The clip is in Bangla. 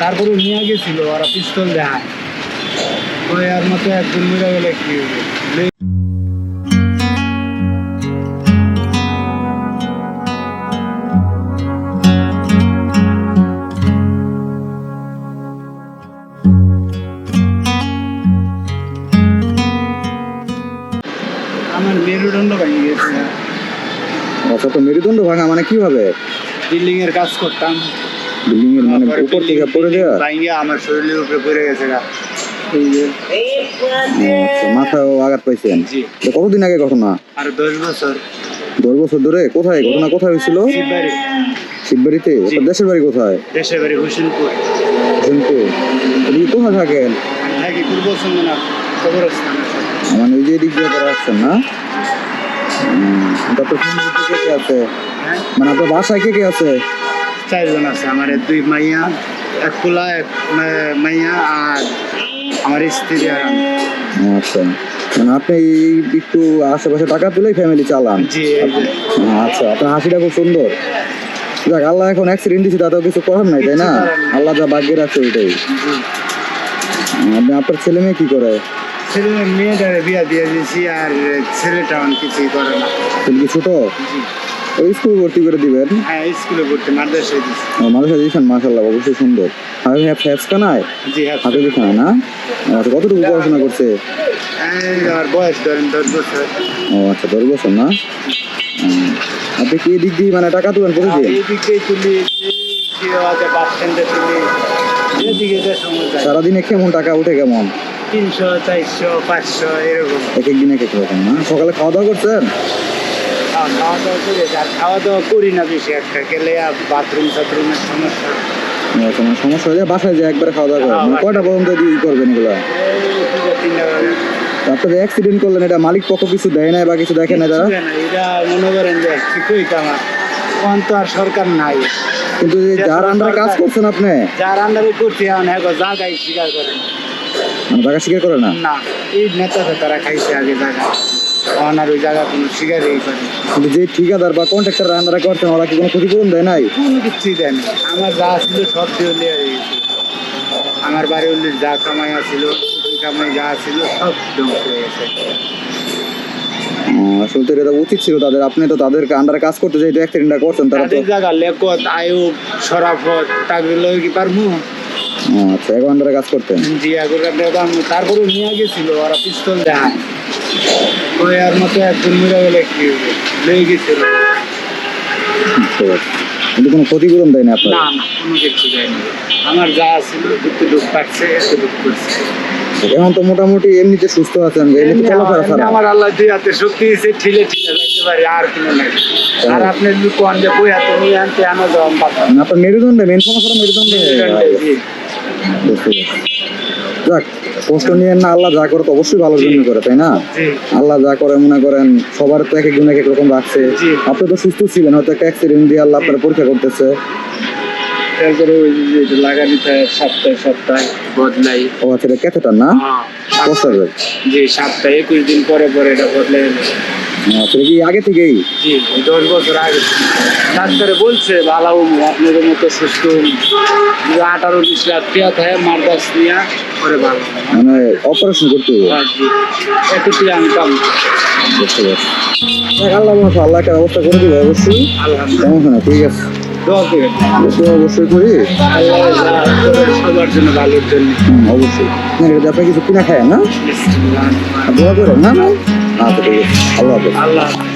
তারপরে নিয়ে গেছিল ওরা পিস্তল দেয়। ওই আর মতো একদিন মেরে গেলে কি হবে? আমার মেরুদণ্ড ভেঙে গেছে। আচ্ছা তো মেরুদণ্ড ভাঙা মানে কীভাবে? বিল্ডিং এর কাজ করতাম। বিল্ডিং এর মানে উপর থেকে পড়ে আমার শরীরের উপরে পড়ে গেছে গা। আচ্ছা মাথায় আঘাত পাইছেন? কতদিন আগে ঘটনা? আর দশ বছর। দশ বছর ধরে? কোথায়? ঘটনা কোথায় হয়েছিল? শিববাড়িতে? দেশের বাড়ি কোথায়? দেশের বাড়ি হোসেনপুর। হোসেনপুর। কোথায় থাকেন? থাকি পূর্ব চন্দনা কবরস্থানে। মানে ওই যে দিয়ে আসছেন না? তারপর কে কে আছে? হ্যাঁ? মানে আপনার বাসায় কে কে আছে? চারজন আছে আমার দুই মাইয়া এক পোলা এক মাইয়া আর আমার স্ত্রী আর আচ্ছা। মানে আপনি একটু আশেপাশে টাকা তুলেই ফ্যামিলি চালান? জি যে। আচ্ছা আপনার হাসিটা খুব সুন্দর। যাক আল্লাহ এখন অ্যাক্সিডেন্ট দিচ্ছে তাতেও কিছু করার নাই তাই না। আল্লাহ যা ভাগ্যে রাখছে ওইটাই। আপনি আপনার ছেলে মেয়ে কি করে? ছেলে মেয়েটারে বিয়া দিয়ে দিয়েছি আর ছেলেটা কিছুই করে না। ছেলে কি ছোট? ওই স্কুল ভর্তি করে দিবেন? হ্যাঁ স্কুলে পড়তে মাদ্রাসায় দিচ্ছি দিয়েছেন মাসাল্লাহ অবশ্যই সুন্দর। আর হ্যাপস কানায় জি হ্যাঁ হাতে না? আচ্ছা কতটুকু পড়াশোনা করছে? আমার বয়স ধরেন দশ বছর। ও আচ্ছা দশ বছর না। আপনি কি এদিক দিয়ে মানে টাকা তুলেন এই দিক দিয়ে তুলি বাস স্ট্যান্ডে সারাদিনে কেমন টাকা উঠে কেমন? তিনশো চারশো পাঁচশো এরকম। এক এক দিনে এক এক রকম না? সকালে খাওয়া দাওয়া করছেন? আর খাওয়া দাওয়া করি আর খাওয়া দাওয়া করি না বেশি একটা গেলে বাথরুম টাথরুমের সমস্যা। সমস্যা হয়ে যায় বাসায় যে একবারে খাওয়া দাওয়া করেন কয়টা পর্যন্ত ই করবেন এগুলা? এই দুটো তিনটা বাজে। আপনার অ্যাক্সিডেন্ট করলেন এটা মালিক পক্ষ কিছু দেয় না বা কিছু দেখে না তারা? এরা মনে করেন যে ঠিকই তখন তো আর সরকার নাই। কিন্তু যার আন্ডারে কাজ করছেন আপনি? যার আন্ডারে করতে এখন হ্যাঁ জায়গায় স্বীকার করেন। মানে টাকা স্বীকার করে না? না এই নেতা তারা খাইছে আগে জায়গা। তখন আর ওই জায়গা কোনো কিন্তু যে ঠিকাদার বা কন্ট্রাক্টর আন্ডারে করছেন ওরা কি কোনো ক্ষতিপূরণ দেয় নাই? কোনো কিছুই দেয় না। আমার যা ছিল সব দিয়ে আমার বাড়ি যা কামাই কামাই যা ছিল সব ধ্বংস হয়ে গেছে। ও, আসলে তো এটা উচিত ছিল তাদের। আপনি তো তাদেরকে আন্ডারে কাজ করতে যেহেতু অ্যাক্সিডেন্টটা করছেন তারা তো তাদের জায়গা লেকত আয়ুব সরাফত তাগুলো লই কি পারমু? আচ্ছা এক আন্ডারে কাজ করতেন। তারপরে নিয়ে গেছিল ওরা পিস্তল দেয় ওই আর মতো একদিন মেরে গেলে কি হবে লই গেছিল। কিন্তু কোনো ক্ষতিপূরণ দেয় না আপনার? না না কোনো কিছু আমার যা ছিল দুঃখ পাচ্ছে একটু দুঃখ করছে এখন তো মোটামুটি এমনিতে সুস্থ আছেন এমনিতে এমনি চলাফেরা ছাড়া আমার আল্লাহ দুই হাতে শক্তি দিয়েছে ঠিলে ঠিলে যাইতে পারি আর কোনো নাই। আর আপনি লোক আনলে বই হাতে নিয়ে আনতে আনো পাতাম মানে আপনার মেরুদণ্ডে মেন সমস্যাটা মেরুদণ্ডে। পারছি। যাক কষ্ট নিয়ে না আল্লাহ যা করে তো অবশ্যই ভালোর জন্য করে তাই না? আল্লাহ যা করে মনে করেন সবার তো এক একজন এক এক রকম রাখছে। আপনি তো সুস্থ ছিলেন হয়তো একটা অ্যাক্সিডেন্ট দিয়ে আল্লাহ আপনার পরীক্ষা করতেছে। তারপরে ওই যে যে লাগানি সপ্তাহে সপ্তাহে বদলাই। ও আচ্ছা ক্যাথেটার না? জি সপ্তাহে একুশ দিন পরে পরে এটা বদলাই আচ্ছা এটা কি আগে থেকেই। জি দশ বছর আগে। ডাক্তারে বলছে ভালো আপনাদের মতো সুস্থ আঠারো বিশ লাখ টাকা থাকে মারদাস নিয়ে পরে ভালো। মানে অপারেশন করতে হবে। জি। একটু আমি পাবো। বুঝতে পারছি। আল্লাহ মাসা আল্লাহ একটা ব্যবস্থা করে দিবে অবশ্যই। আলহামদুলিল্লাহ। ঠিক আছে। অবশ্যই অবশ্যই করি। আল্লাহ যা করে সবার জন্য ভালোর জন্য। অবশ্যই। আপনি কিছু কিনা খায় না? দোয়া করেন না ঠিক আছে আল্লাহ হাফেজ